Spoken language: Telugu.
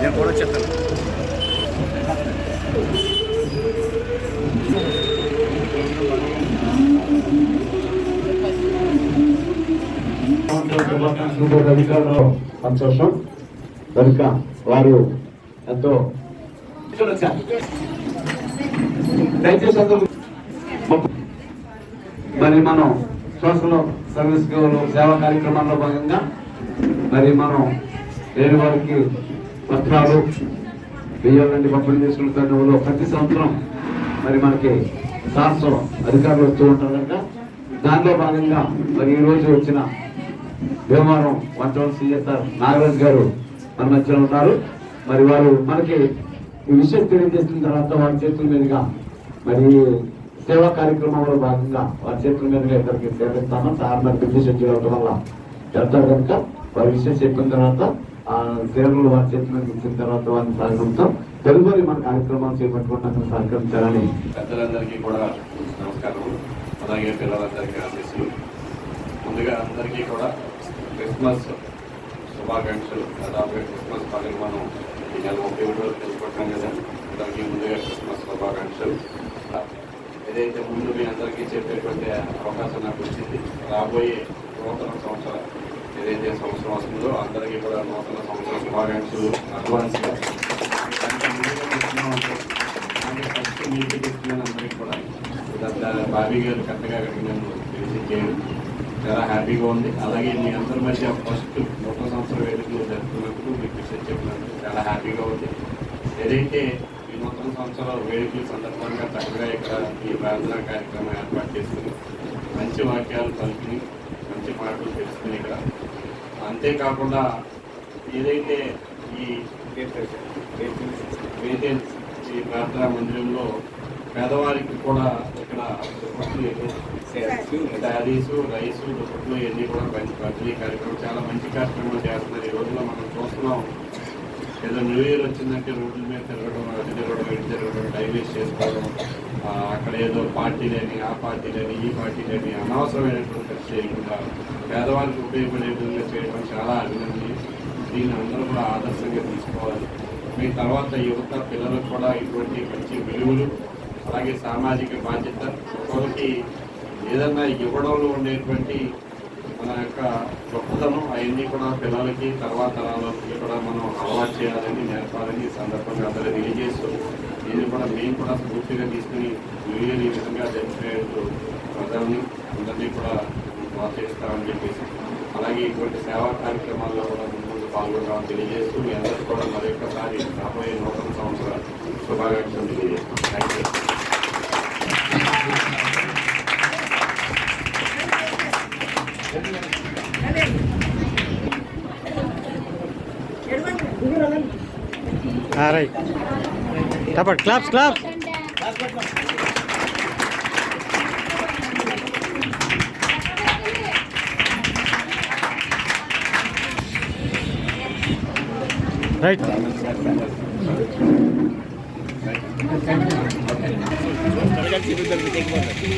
నేను కూడా చెప్తాను సంతోషం. కనుక వారు ఎంతో దయచేసి మరి మనం సోషల్ సర్వీస్ సేవా కార్యక్రమాల్లో భాగంగా మరి మనం వేరే వారికి పత్రాలు బియ్యాలన్నీ పంపిణీ చేసుకున్న తరుణంలో ప్రతి సంవత్సరం మరి మనకి శాస్త్రం అధికారులు వస్తూ ఉంటారు కనుక దానిలో భాగంగా మరి ఈ రోజు వచ్చిన Bhimavaram one town CSR Nagaraj garu మన మధ్యలో ఉన్నారు. మరి వారు మనకి ఈ విషయం తెలియజేసిన తర్వాత వారి చేతుల మీదుగా మరి సేవా కార్యక్రమంలో భాగంగా వారి చేతుల మీదుగా ఇద్దరికి సేవిస్తాను సార్ మరి బిజీ షెడ్యూల్ అవడం వల్ల వెళ్తారు కనుక వారి విషయం చెప్పిన తర్వాత ఆ సేవలు వారి చేతుల ఇచ్చిన తర్వాత వారిని సహకరిస్తాం తదుపరి మన కార్యక్రమాలు చేపట్టుకుంటాను సహకరించాలని పెద్దలందరికీ కూడా నమస్కారం. అలాగే పిల్లలందరికీ ఆశీస్సులు. ముందుగా అందరికీ కూడా క్రిస్మస్ శుభాకాంక్షలు. దాదాపుగా క్రిస్మస్ పండుగ మనం ఈ నెల ముప్పై ఒకటి వరకు తెలుసుకుంటాం కదా. అందరికీ ముందుగా క్రిస్మస్ శుభాకాంక్షలు. ఏదైతే ముందు మీ అందరికీ చెప్పేటువంటి అవకాశం నాకు వచ్చింది రాబోయే నూతన సంవత్సరం ఏదైతే సంవత్సరం అందరికీ కూడా నూతన సంవత్సర శుభాకాంక్షలు. అడ్వాన్స్గా ఫస్ట్ మీటింగ్ ఇస్తున్నాను అందరికీ కూడా బాబీ గారు కరెక్ట్గా అక్కడికి నేను చాలా హ్యాపీగా ఉంది. అలాగే మీ అందరి మధ్య ఫస్ట్ నూతన సంవత్సరం వేడుకలు జరుపుకున్నప్పుడు మీకు విషయం చెప్పినందుకు చాలా హ్యాపీగా ఉంది. ఏదైతే ఈ నూతన సంవత్సర వేడుకల సందర్భంగా చక్కగా ఇక్కడ ఈ ప్రార్థనా కార్యక్రమం ఏర్పాటు చేసుకుని మంచి వాక్యాలు కలిపి మంచి మాటలు తెలుసుకుని ఇక్కడ అంతేకాకుండా ఏదైతే ఈ వేటేల్ ఈ ప్రార్థనా మందిరంలో పేదవారికి కూడా ఇక్కడ దుప్పట్లు శారీస్ రైస్ దుప్పట్లు ఇవన్నీ కూడా మంచి పంపిణీ కార్యక్రమం. చాలా మంచి కార్యక్రమాలు చేస్తున్నారు. ఈ రోజుల్లో మనం చూస్తున్నాం. ఏదో న్యూ ఇయర్ వచ్చిందంటే రోడ్ల మీద తిరగడం అటు తిరగడం ఇటు తిరగడం టైం చేసుకోవడం అక్కడ ఏదో పార్టీలని ఆ పార్టీలని ఈ పార్టీలని అనవసరమైనటువంటి ఖర్చు చేయకుండా పేదవారికి ఉపయోగపడే విధంగా చేయడం చాలా అభినందనీయం. దీన్ని అందరూ కూడా ఆదర్శంగా తీసుకోవాలి. మీ తర్వాత యువత పిల్లలకు కూడా ఇటువంటి మంచి విలువలు అలాగే సామాజిక బాధ్యత ఒకరికి ఏదన్నా ఇవ్వడంలో ఉండేటువంటి మన యొక్క గొప్పతనం అవన్నీ కూడా పిల్లలకి తర్వాత తరాలకి కూడా మనం అలవాటు చేయాలని నేర్పాలని ఈ సందర్భంగా అందరూ తెలియజేస్తూ దీన్ని కూడా మేము కూడా స్ఫూర్తిగా తీసుకుని వీడియోని ఈ విధంగా జరిపేట్టు ప్రజల్ని అందరినీ కూడా ప్రోత్సహిస్తామని చెప్పేసి అలాగే ఇటువంటి సేవా కార్యక్రమాల్లో కూడా ముందు పాల్గొంటామని తెలియజేస్తూ మీ అందరికీ కూడా మరొకసారి రాబోయే నూతన సంవత్సర శుభాకాంక్షలు తెలియజేస్తాం thank you All right. Tapad, claps, claps. Right.